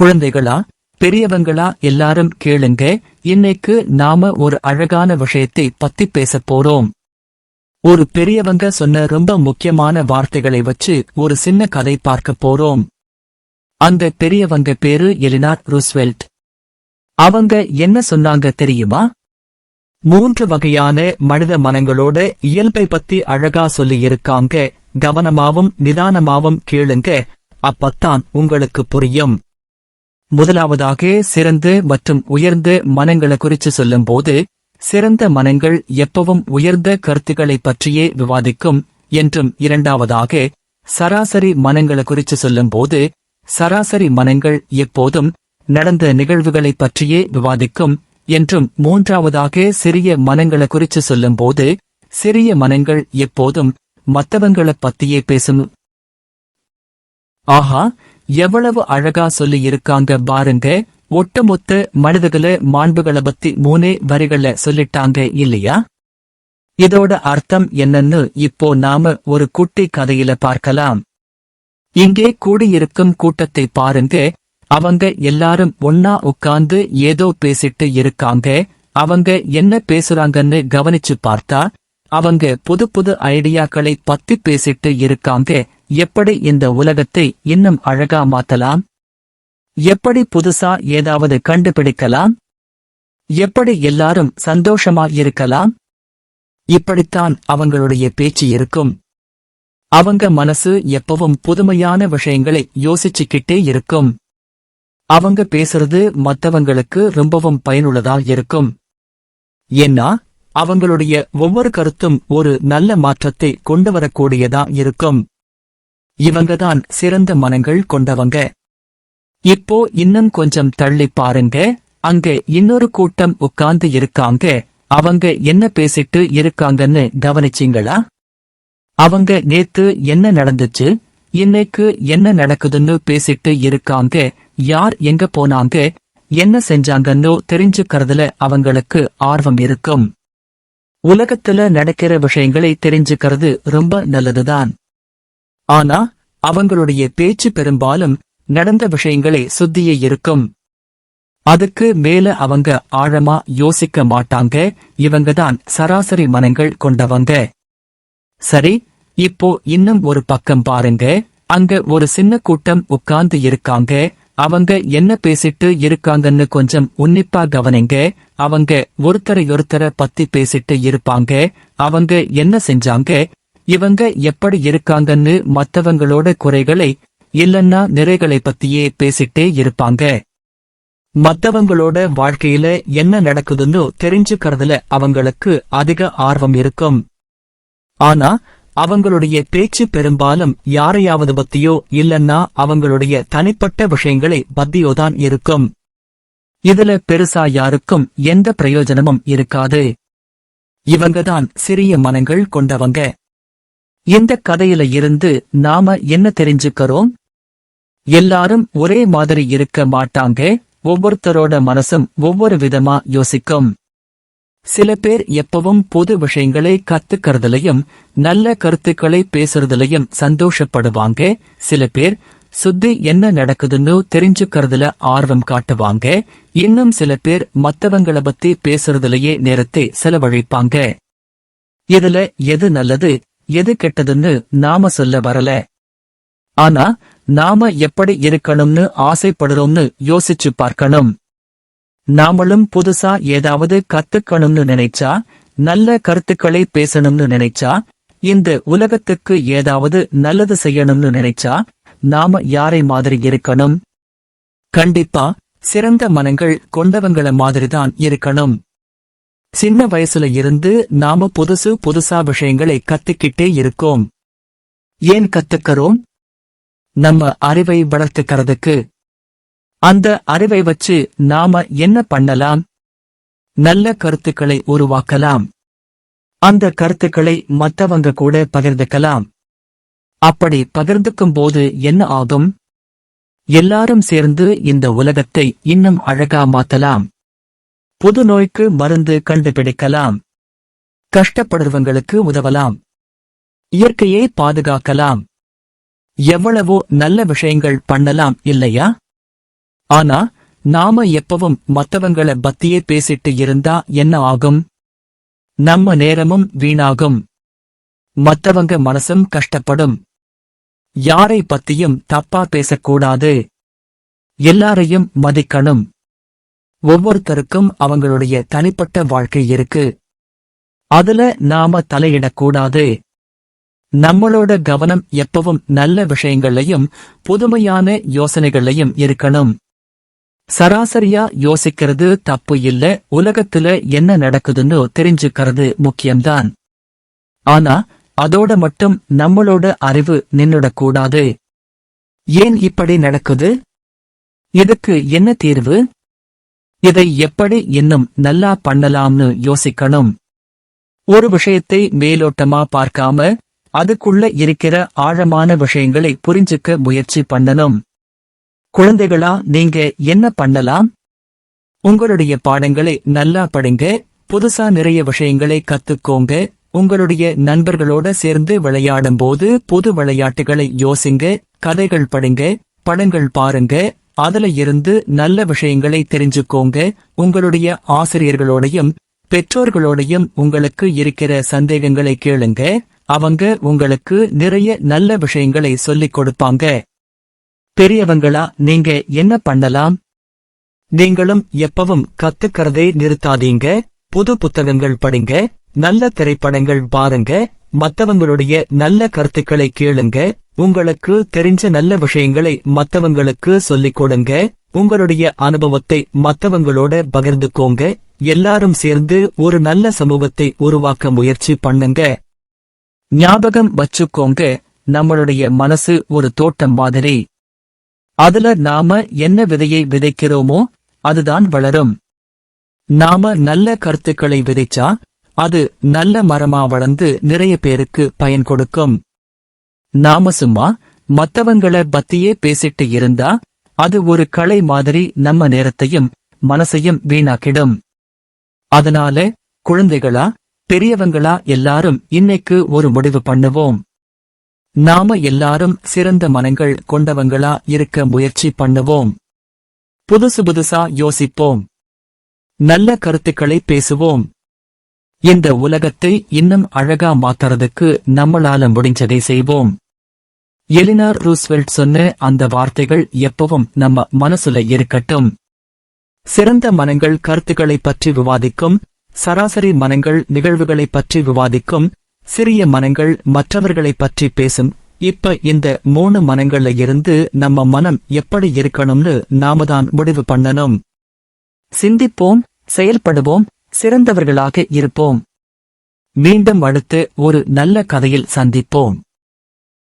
குழந்தைகளா? பெரியவங்களா? எல்லாரும் கேளுங்க. இன்னைக்கு நாம ஒரு அழகான விஷயத்தை பத்தி பேசப் போறோம். ஒரு பெரியவங்க சொன்ன ரொம்ப முக்கியமான வார்த்தைகளை வச்சு ஒரு சின்ன கதை பார்க்க போறோம். அந்த பெரியவங்க பேரு எலினார் ரூஸ்வெல்ட். அவங்க என்ன சொன்னாங்க தெரியுமா? மூன்று வகையான மனித மனங்களோட இயல்பை பத்தி அழகா சொல்லி இருக்காங்க கவனமாவும் நிதானமாவும் கேளுங்க. அப்பத்தான் உங்களுக்கு புரியும். முதலாவதாக சிறந்த மற்றும் உயர்ந்த மனங்களை குறித்து சொல்லும்போது சிறந்த மனங்கள் எப்பவும் உயர்ந்த கருத்துக்களை பற்றியே விவாதிக்கும் என்றும் இரண்டாவதாக சராசரி மனங்களை குறித்து சொல்லும்போது சராசரி மனங்கள் எப்போதும் நடந்த நிகழ்வுகளை பற்றியே விவாதிக்கும் என்றும் மூன்றாவதாக சிறிய மனங்களை குறித்து சொல்லும்போது சிறிய மனங்கள் எப்போதும் மற்றவங்களை பத்தியே பேசும். ஆஹா எவ்வளவு அழகா சொல்லி இருக்காங்க பாருங்க. ஒட்டுமொத்த மனிதர்கள மாண்புகளை பத்தி மூணே வரிகள சொல்லிட்டாங்க இல்லையா? இதோட அர்த்தம் என்னன்னு இப்போ நாம ஒரு குட்டி கதையில பார்க்கலாம். இங்கே கூடியிருக்கும் கூட்டத்தை பாருங்க. அவங்க எல்லாரும் ஒன்னா உட்கார்ந்து ஏதோ பேசிட்டு இருக்காங்க. அவங்க என்ன பேசுறாங்கன்னு கவனிச்சு பார்த்தா அவங்க புது புது ஐடியாக்களை பத்தி பேசிட்டு இருக்காங்க. எப்படி இந்த உலகத்தை இன்னும் அழகா மாத்தலாம்? எப்படி புதுசா ஏதாவது கண்டுபிடிக்கலாம்? எப்படி எல்லாரும் சந்தோஷமா இருக்கலாம்? இப்படித்தான் அவங்களுடைய பேச்சு இருக்கும். அவங்க மனசு எப்பவும் புதுமையான விஷயங்களை யோசிச்சுக்கிட்டே இருக்கும். அவங்க பேசுறது மத்தவங்களுக்கு ரொம்பவும் பயனுள்ளதா இருக்கும். ஏன்னா அவங்களுடைய ஒவ்வொரு கருத்தும் ஒரு நல்ல மாற்றத்தை கொண்டு வரக்கூடியதா இருக்கும். இவங்கதான் சிறந்த மனங்கள் கொண்டவங்க. இப்போ இன்னும் கொஞ்சம் தள்ளி பாருங்க. அங்க இன்னொரு கூட்டம் உட்கார்ந்து இருக்காங்க. அவங்க என்ன பேசிட்டு இருக்காங்கன்னு கவனிச்சீங்களா? அவங்க நேத்து என்ன நடந்துச்சு? இன்னைக்கு என்ன நடக்குதுன்னு பேசிட்டு இருக்காங்க. யார் எங்க போனாங்க? என்ன செஞ்சாங்கன்னு தெரிஞ்சுக்கறதுல அவங்களுக்கு ஆர்வம் இருக்கும். உலகத்துல நடக்கிற விஷயங்களை தெரிஞ்சுக்கிறது ரொம்ப நல்லதுதான். ஆனா அவங்களுடைய பேச்சு பெரும்பாலும் நடந்த விஷயங்களை சுத்தியே இருக்கும். அதுக்கு மேல அவங்க ஆழமா யோசிக்க மாட்டாங்க. இவங்கதான் சராசரி மனங்கள் கொண்டவங்க. சரி இப்போ இன்னும் ஒரு பக்கம் பாருங்க. அங்க ஒரு சின்ன கூட்டம் உட்கார்ந்து இருக்காங்க. அவங்க என்ன பேசிட்டு இருக்காங்கன்னு கொஞ்சம் உன்னிப்பா கவனிங்க. அவங்க ஒருத்தரையொருத்தர பத்தி பேசிட்டு இருப்பாங்க. அவங்க என்ன செஞ்சாங்க? இவங்க எப்படி இருக்காங்கன்னு மத்தவங்களோட குறைகளை இல்லன்னா நிறைகளை பத்தியே பேசிட்டே இருப்பாங்க. மத்தவங்களோட வாழ்க்கையில என்ன நடக்குதுன்னு தெரிஞ்சுக்கறதுல அவங்களுக்கு அதிக ஆர்வம் இருக்கும். ஆனா அவங்களுடைய பேச்சு பெரும்பாலும் யாரையாவது பத்தியோ இல்லன்னா அவங்களுடைய தனிப்பட்ட விஷயங்களை பத்தியோதான் இருக்கும். இதுல பெருசா யாருக்கும் எந்த பிரயோஜனமும் இருக்காது. இவங்கதான் சிறிய மனங்கள் கொண்டவங்க. இந்த கதையில இருந்து நாம என்ன தெரிஞ்சுக்கிறோம்? எல்லாரும் ஒரே மாதிரி இருக்க மாட்டாங்க. ஒவ்வொருத்தரோட மனசும் ஒவ்வொரு விதமா யோசிக்கும். சில பேர் எப்பவும் பொது விஷயங்களை கத்துக்கிறதுலயும் நல்ல கருத்துக்களை பேசுறதுலயும் சந்தோஷப்படுவாங்க. சில பேர் சுத்தி என்ன நடக்குதுன்னு தெரிஞ்சுக்கிறதுல ஆர்வம் காட்டுவாங்க. இன்னும் சில பேர் மத்தவங்கள பத்தி பேசுறதுலயே நேரத்தை செலவழிப்பாங்க. இதுல எது நல்லது எது கெட்டதுன்னு நாம சொல்ல வரல. ஆனா நாம எப்படி இருக்கணும்னு ஆசைப்படுறோம்னு யோசிச்சு பார்க்கணும். நாமளும் புதுசா ஏதாவது கத்துக்கணும்னு நினைச்சா நல்ல கருத்துக்களை பேசணும்னு நினைச்சா இந்த உலகத்துக்கு ஏதாவது நல்லது செய்யணும்னு நினைச்சா நாம யாரை மாதிரி இருக்கணும்? கண்டிப்பா சிறந்த மனங்கள் கொண்டவங்கள மாதிரிதான் இருக்கணும். சின்ன வயசுல இருந்து நாம புதுசு புதுசா விஷயங்களை கத்துக்கிட்டே இருக்கோம். ஏன் கத்துக்கிறோம்? நம்ம அறிவை வளர்த்துக்கிறதுக்கு. அந்த அறிவை வச்சு நாம என்ன பண்ணலாம்? நல்ல கருத்துக்களை உருவாக்கலாம். அந்த கருத்துக்களை மத்தவங்க கூட பகிர்ந்துக்கலாம். அப்படி பகிர்ந்துக்கும் போது என்ன ஆகும்? எல்லாரும் சேர்ந்து இந்த உலகத்தை இன்னும் அழகா மாத்தலாம். புது நோய்க்கு மருந்து கண்டுபிடிக்கலாம். கஷ்டப்படுறவங்களுக்கு உதவலாம். இயற்கையை பாதுகாக்கலாம். எவ்வளவோ நல்ல விஷயங்கள் பண்ணலாம் இல்லையா? ஆனா நாம எப்பவும் மத்தவங்கள பத்தியே பேசிட்டு இருந்தா என்ன ஆகும்? நம்ம நேரமும் வீணாகும். மத்தவங்க மனசும் கஷ்டப்படும். யாரை பத்தியும் தப்பா பேசக்கூடாது. எல்லாரையும் மதிக்கணும். ஒவ்வொருத்தருக்கும் அவங்களுடைய தனிப்பட்ட வாழ்க்கை இருக்கு. அதுல நாம தலையிடக்கூடாது. நம்மளோட கவனம் எப்பவும் நல்ல விஷயங்களையும் புதுமையான யோசனைகளையும் இருக்கணும். சராசரியா யோசிக்கிறது தப்பு இல்ல உலகத்துல என்ன நடக்குதுன்னு தெரிஞ்சுக்கிறது முக்கியம்தான். ஆனா அதோட மட்டும் நம்மளோட அறிவு நின்னுடக்கூடாது. ஏன் இப்படி நடக்குது? இதுக்கு என்ன தீர்வு? இதை எப்படி இன்னும் நல்லா பண்ணலாம்னு யோசிக்கணும்? ஒரு விஷயத்தை மேலோட்டமா பார்க்காம அதுக்குள்ள இருக்கிற ஆழமான விஷயங்களை புரிஞ்சுக்க முயற்சி பண்ணணும். குழந்தைகளா நீங்க என்ன பண்ணலாம்? உங்களுடைய பாடங்களை நல்லா படிங்க புதுசா நிறைய விஷயங்களை கத்துக்கோங்க உங்களுடைய நண்பர்களோட சேர்ந்து விளையாடும் போது புது விளையாட்டுகளை யோசிங்க கதைகள் படிங்க படங்கள் பாருங்க அதுல இருந்து நல்ல விஷயங்களை தெரிஞ்சுக்கோங்க. உங்களுடைய ஆசிரியர்களோடையும் பெற்றோர்களோடையும் உங்களுக்கு இருக்கிற சந்தேகங்களை கேளுங்க. அவங்க உங்களுக்கு நிறைய நல்ல விஷயங்களை சொல்லிக் கொடுப்பாங்க. பெரியவங்களா நீங்க என்ன பண்ணலாம்? நீங்களும் எப்பவும் கத்துக்கிறதை நிறுத்தாதீங்க. புது புத்தகங்கள் படிங்க. நல்ல திரைப்படங்கள் பாருங்க மத்தவங்களுடைய நல்ல கருத்துக்களை கேளுங்க உங்களுக்கு தெரிஞ்ச நல்ல விஷயங்களை மத்தவங்களுக்கு சொல்லிக் கொடுங்க உங்களுடைய அனுபவத்தை மத்தவங்களோட பகிர்ந்துக்கோங்க எல்லாரும் சேர்ந்து ஒரு நல்ல சமூகத்தை உருவாக்க முயற்சி பண்ணுங்க. ஞாபகம் வச்சுக்கோங்க நம்மளுடைய மனசு ஒரு தோட்டம் மாதிரி. அதுல நாம என்ன விதையை விதைக்கிறோமோ அதுதான் வளரும். நாம நல்ல கருத்துக்களை விதைச்சா அது நல்ல மரமா வளர்ந்து நிறைய பேருக்கு பயன் கொடுக்கும். நாம சும்மா மத்தவங்கள பத்தியே பேசிட்டு இருந்தா அது ஒரு கலை மாதிரி நம்ம நேரத்தையும் மனசையும் வீணாக்கிடும். அதனால குழந்தைகளா பெரியவங்களா எல்லாரும் இன்னைக்கு ஒரு முடிவு பண்ணுவோம். நாம எல்லாரும் சிறந்த மனங்கள் கொண்டவங்களா இருக்க முயற்சி பண்ணுவோம். புதுசு புதுசா யோசிப்போம். நல்ல கருத்துக்களை பேசுவோம். இந்த உலகத்தை இன்னும் அழகா மாத்துறதுக்கு நம்மளால முடிஞ்சதை செய்வோம். எலினார் ரூஸ்வெல்ட் சொன்ன அந்த வார்த்தைகள் எப்பவும் நம்ம மனசுல இருக்கட்டும். சிறந்த மனங்கள் கருத்துக்களை பற்றி விவாதிக்கும் சராசரி மனங்கள் நிகழ்வுகளை பற்றி விவாதிக்கும் சிறிய மனங்கள் மற்றவர்களை பற்றி பேசும். இப்ப இந்த மூணு மனங்கள்ல இருந்து நம்ம மனம் எப்படி இருக்கணும்னு நாம தான் முடிவு பண்ணணும். சிந்திப்போம் செயல்படுவோம் சிறந்தவர்களாக இருப்போம். மீண்டும் அடுத்து ஒரு நல்ல கதையில் சந்திப்போம்.